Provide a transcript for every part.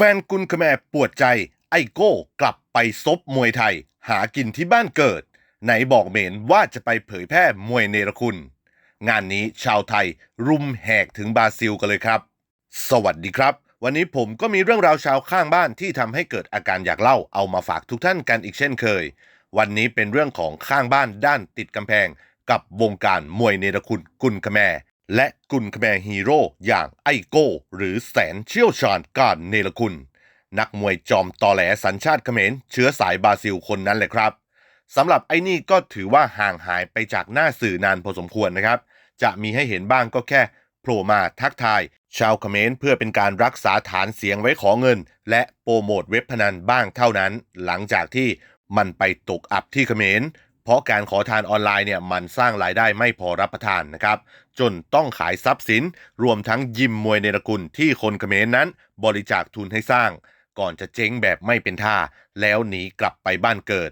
แฟนกุนขแมปวดใจ ไอโก้กลับไปซบมวยไทย หากินที่บ้านเกิด ไหนบอกเหมนว่าจะไปเผยแพร่มวยเนรคุณ งานนี้ชาวไทยรุมแหกถึงบราซิลกันเลยครับ สวัสดีครับ วันนี้ผมก็มีเรื่องราวชาวข้างบ้านที่ทำให้เกิดอาการอยากเล่าเอามาฝากทุกท่านกันอีกเช่นเคย วันนี้เป็นเรื่องของข้างบ้านด้านติดกำแพง กับวงการมวยเนรคุณกุนขแมร และกุนขแมรฮีโร่อย่างไอโก้ หรือแสนเชี่ยวชาญการเนรคุณ นักมวยจอมตอแหลสัญชาติเขมรเชื้อสายบราซิลคนนั้นแหละครับสำหรับไอ้นี่ก็ถือว่าห่างหายไปจากหน้าสื่อนานพอสมควรนะครับ จะมีให้เห็นบ้างก็แค่โผล่มาทักทาย ชาวเขมรเพื่อเป็นการรักษาฐานเสียงไว้ขอเงิน และโปรโมทเว็บพนันบ้างเท่านั้น หลังจากที่มันไปตกอับที่เขมร เพราะการขอทานออนไลน์เนี่ยมันสร้างรายได้ไม่พอรับประทานนะครับ จนต้องขายทรัพย์สิน รวมทั้งยิมมวยเนระกุลที่คนเขมรนั้น บริจาคทุนให้สร้าง ก่อนจะเจ๊งแบบไม่เป็นท่า แล้วหนีกลับไปบ้านเกิด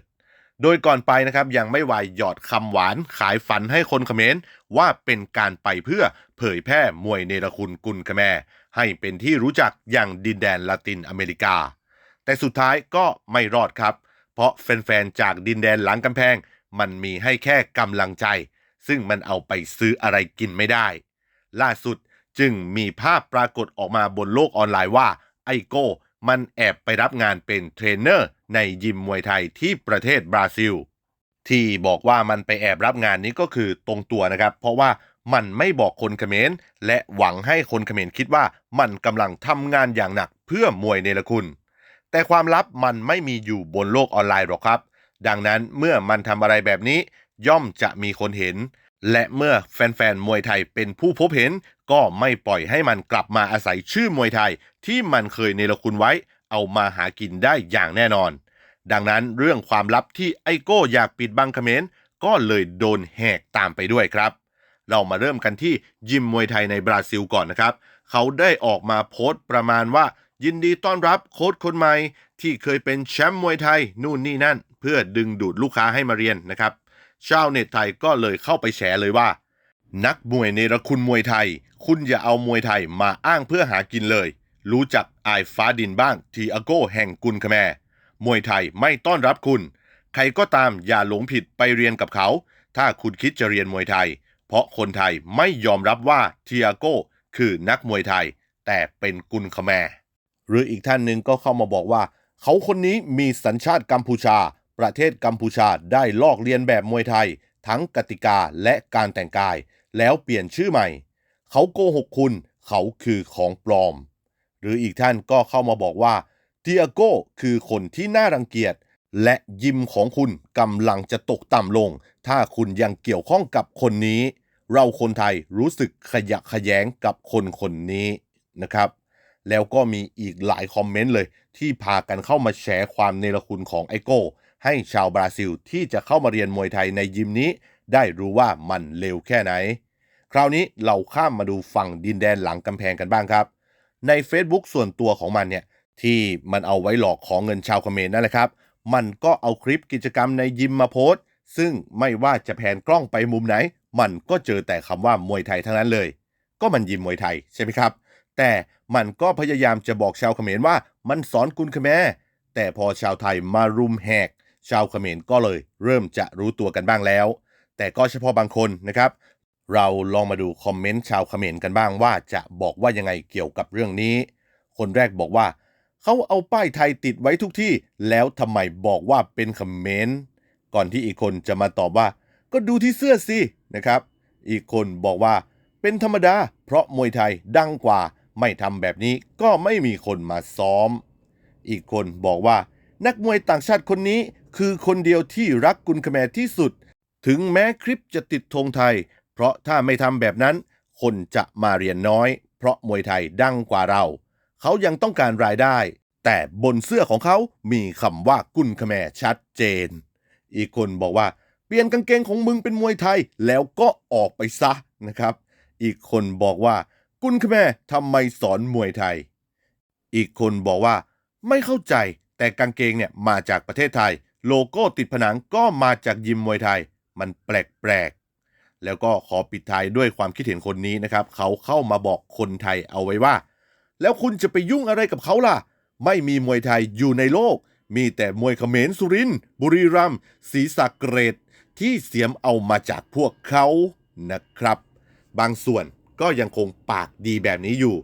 โดยก่อนไปนะครับยังไม่วายหยอดคำหวานขายฝันให้คนเขมรว่าเป็นการไปเพื่อเผยแพร่มวยเนรคุณกุลขแมรให้เป็นที่รู้จักอย่างดินแดนละตินอเมริกา แต่สุดท้ายก็ไม่รอดครับ เพราะแฟนๆจากดินแดนหลังกำแพง มันมีให้แค่กำลังใจ ซึ่งมันเอาไปซื้ออะไรกินไม่ได้ ล่าสุดจึงมีภาพปรากฏออกมาบนโลกออนไลน์ว่าไอโก้มันแอบไปรับงานเป็นเทรนเนอร์ในยิมมวยไทยที่ประเทศบราซิล ที่บอกว่ามันไปแอบรับงานนี้ก็คือตรงตัวนะครับ เพราะว่ามันไม่บอกคนเขมรและหวังให้คนเขมรคิดว่ามันกำลังทำงานอย่างหนักเพื่อมวยเนรคุณ แต่ความลับมันไม่มีอยู่บนโลกออนไลน์หรอกครับ ดังนั้นเมื่อมันทำอะไรแบบนี้ ย่อมจะมีคนเห็น และเมื่อแฟนๆมวยไทยเป็นผู้พบเห็น ก็ไม่ปล่อยให้มันกลับมาอาศัยชื่อมวยไทย ที่มันเคยเนรคุณไว้ เอามาหากินได้อย่างแน่นอน ดังนั้นเรื่องความลับที่ไอโก้อยากปิดบังเขมรก็เลยโดนแหกตามไปด้วยครับ เรามาเริ่มกันที่ยิมมวยไทยในบราซิลก่อนนะครับ เขาได้ออกมาโพสต์ประมาณว่า ยินดีต้อนรับโค้ชคนใหม่ที่เคยเป็นแชมป์มวยไทยนู่นนี่นั่น เพื่อดึงดูดลูกค้าให้มาเรียนนะครับ ชาวเน็ตไทยก็เลยเข้าไปแฉเลยว่า นักมวยเนรคุณมวยไทย คุณอย่าเอามวยไทยมาอ้างเพื่อหากินเลย รู้จักไอายฟ้าดินบ้าง ทีอาโก้แห่งกุนคแมมวยไทยไม่ต้อนรับคุณ ใครก็ตามอย่าหลงผิดไปเรียนกับเขา ถ้าคุณคิดจะเรียนมวยไทย เพราะคนไทยไม่ยอมรับว่าทีอาโก้คือนักมวยไทย แต่เป็นกุนคแมหรืออีกท่านหนึ่งก็เข้ามาบอกว่า เขาคนนี้มีสัญชาติกัมพูชา ประเทศกัมพูชาได้ลอกเลียนแบบมวยไทย ทั้งกติกาและการแต่งกาย แล้วเปลี่ยนชื่อใหม่ เขาโกหกคุณ เขาคือของปลอม หรืออีกท่านก็เข้ามาบอกว่าเทียโก้คือคนที่น่ารังเกียจและยิมของคุณกำลังจะตกต่ำลง ถ้าคุณยังเกี่ยวข้องกับคนนี้ เราคนไทยรู้สึกขยะแขยงกับคนคนนี้นะครับ แล้วก็มีอีกหลายคอมเมนต์เลย ที่พากันเข้ามาแฉความเนรคุณของไอโก้ ให้ชาวบราซิลที่จะเข้ามาเรียนมวยไทยในยิมนี้ ได้รู้ว่ามันเร็วแค่ไหน คราวนี้เราข้ามมาดูฝั่งดินแดนหลังกำแพงกันบ้างครับ ใน Facebook ส่วนตัวของมันเนี่ยที่มันเอาไว้หลอกของเงินชาวเขมรนั่นแหละครับ มันก็เอาคลิปกิจกรรมในยิมมาโพสต์ ซึ่งไม่ว่าจะแผนกล้องไปมุมไหน มันก็เจอแต่คำว่ามวยไทยทั้งนั้นเลย ก็มันยิมมวยไทยใช่ไหมครับ แต่มันก็พยายามจะบอกชาวเขมรว่ามันสอนกุนขแมรแต่พอชาวไทยมารุมแหก ชาวเขมรก็เลยเริ่มจะรู้ตัวกันบ้างแล้ว แต่ก็เฉพาะบางคนนะครับ เราลองมาดูคอมเมนต์ชาวเขมรกันบ้างว่าจะบอกว่ายังไงเกี่ยวกับเรื่องนี้ คนแรกบอกว่า เขาเอาป้ายไทยติดไว้ทุกที่ แล้วทำไมบอกว่าเป็นเขมรก่อนที่อีกคนจะมาตอบว่า ก็ดูที่เสื้อสินะครับ อีกคนบอกว่า เป็นธรรมดา เพราะมวยไทยดังกว่าไม่ทำแบบนี้ก็ไม่มีคนมาซ้อม อีกคนบอกว่า นักมวยต่างชาติคนนี้ คือคนเดียวที่รักกุนคแมที่สุด ถึงแม้คลิปจะติดธงไทย เพราะถ้าไม่ทำแบบนั้น คนจะมาเรียนน้อย เพราะมวยไทยดังกว่าเรา เขายังต้องการรายได้ แต่บนเสื้อของเขามีคำว่ากุนคแมชัดเจน อีกคนบอกว่าเปลี่ยนกางเกงของมึงเป็นมวยไทยแล้วก็ออกไปซะนะครับ อีกคนบอกว่า กุนคแมทำไมสอนมวยไทย อีกคนบอกว่า ไม่เข้าใจแต่กางเกงเนี่ยมาจากประเทศไทย โลโก้ติดผนังก็มาจากยิมมวยไทย มันแปลกๆ แล้วก็ขอปิดท้ายด้วยความคิดเห็นคนนี้นะครับ เขาเข้ามาบอกคนไทยเอาไว้ว่า แล้วคุณจะไปยุ่งอะไรกับเขาล่ะ ไม่มีมวยไทยอยู่ในโลก มีแต่มวยเขมรสุรินทร์บุรีรัมย์ศรีสะเกรดที่เสียมเอามาจากพวกเขานะครับ บางส่วนก็ยังคงปากดีแบบนี้อยู่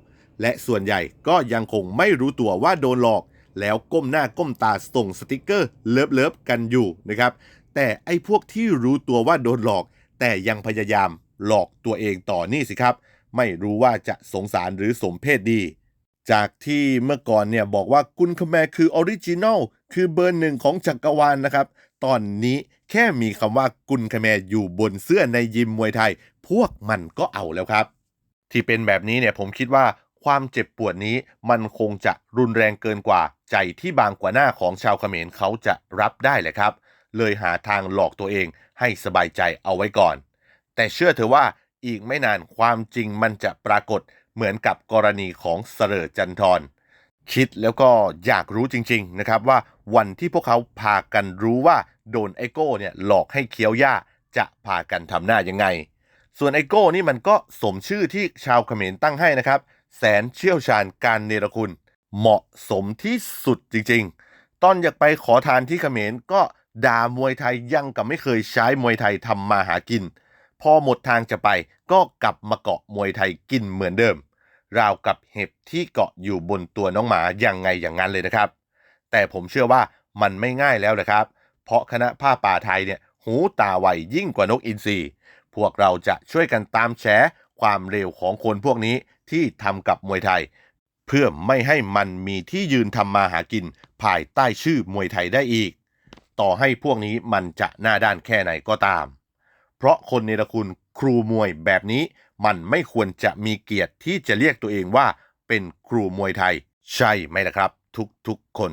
และส่วนใหญ่ก็ยังคงไม่รู้ตัวว่าโดนหลอก แล้วก้มหน้าก้มตาส่งสติกเกอร์เลิฟเลิฟๆกันอยู่นะครับ แต่ไอ้พวกที่รู้ตัวว่าโดนหลอก แต่ยังพยายามหลอกตัวเองต่อนี่สิครับ ไม่รู้ว่าจะสงสารหรือสมเพศดี จากที่เมื่อก่อนเนี่ยบอกว่ากุนคแมคือออริจินอลคือเบอร์หนึ่งของจักรวาลนะครับ ตอนนี้แค่มีคำว่ากุนคแมอยู่บนเสื้อในยิมมวยไทย พวกมันก็เอาแล้วครับ ที่เป็นแบบนี้เนี่ยผมคิดว่า ความเจ็บปวดนี้มันคงจะรุนแรงเกินกว่าใจที่บางกว่าหน้าของชาวเขมรเขาจะรับได้แหละครับ เลยหาทางหลอกตัวเองให้สบายใจเอาไว้ก่อน แต่เชื่อเถอะว่าอีกไม่นานความจริงมันจะปรากฏเหมือนกับกรณีของเสรจันทรคิดแล้วก็อยากรู้จริง ๆนะครับว่าวันที่พวกเขาพากันรู้ว่าโดนไอโก้เนี่ยหลอกให้เคี้ยวหญ้าจะพากันทำหน้ายังไง ส่วนไอโก้นี่มันก็สมชื่อที่ชาวเขมรตั้งให้นะครับ แสนเชี่ยวชาญการเนรคุณ เหมาะสมที่สุดจริงๆ ตอนอยากไปขอทานที่เขมรก็ด่ามวยไทยยังกับไม่เคยใช้มวยไทยทำมาหากิน พอหมดทางจะไปก็กลับมาเกาะมวยไทยกินเหมือนเดิม ราวกับเห็บที่เกาะอยู่บนตัวน้องหมาอย่างไงอย่างนั้นเลยนะครับ แต่ผมเชื่อว่ามันไม่ง่ายแล้วนะครับ เพราะคณะผ้าป่าไทยเนี่ยหูตาไวยิ่งกว่านกอินทรีพวกเราจะช่วยกันตามแฉความเร็วของคนพวกนี้ ที่ทำกับมวยไทย เพื่อไม่ให้มันมีที่ยืนทำมาหากินภายใต้ชื่อมวยไทยได้อีก ต่อให้พวกนี้มันจะหน้าด้านแค่ไหนก็ตาม เพราะคนเนระคุณครูมวยแบบนี้มันไม่ควรจะมีเกียรติที่จะเรียกตัวเองว่าเป็นครูมวยไทย ใช่ไหมล่ะครับ ทุกๆคน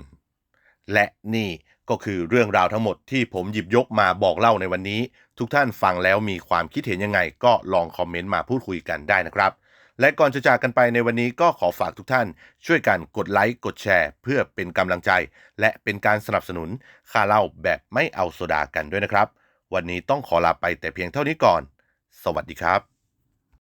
และนี่ก็คือเรื่องราวทั้งหมดที่ผมหยิบยกมาบอกเล่าในวันนี้ ทุกท่านฟังแล้วมีความคิดเห็นยังไง ก็ลองคอมเมนต์มาพูดคุยกันได้นะครับ และก่อนจะจากกันไปในวันนี้ก็ขอฝากทุกท่าน ช่วยกันกดไลค์กดแชร์ เพื่อเป็นกำลังใจ และเป็นการสนับสนุนค่าเล่าแบบไม่เอาโซดากันด้วยนะครับ วันนี้ต้องขอลาไปแต่เพียงเท่านี้ก่อน สวัสดีครับ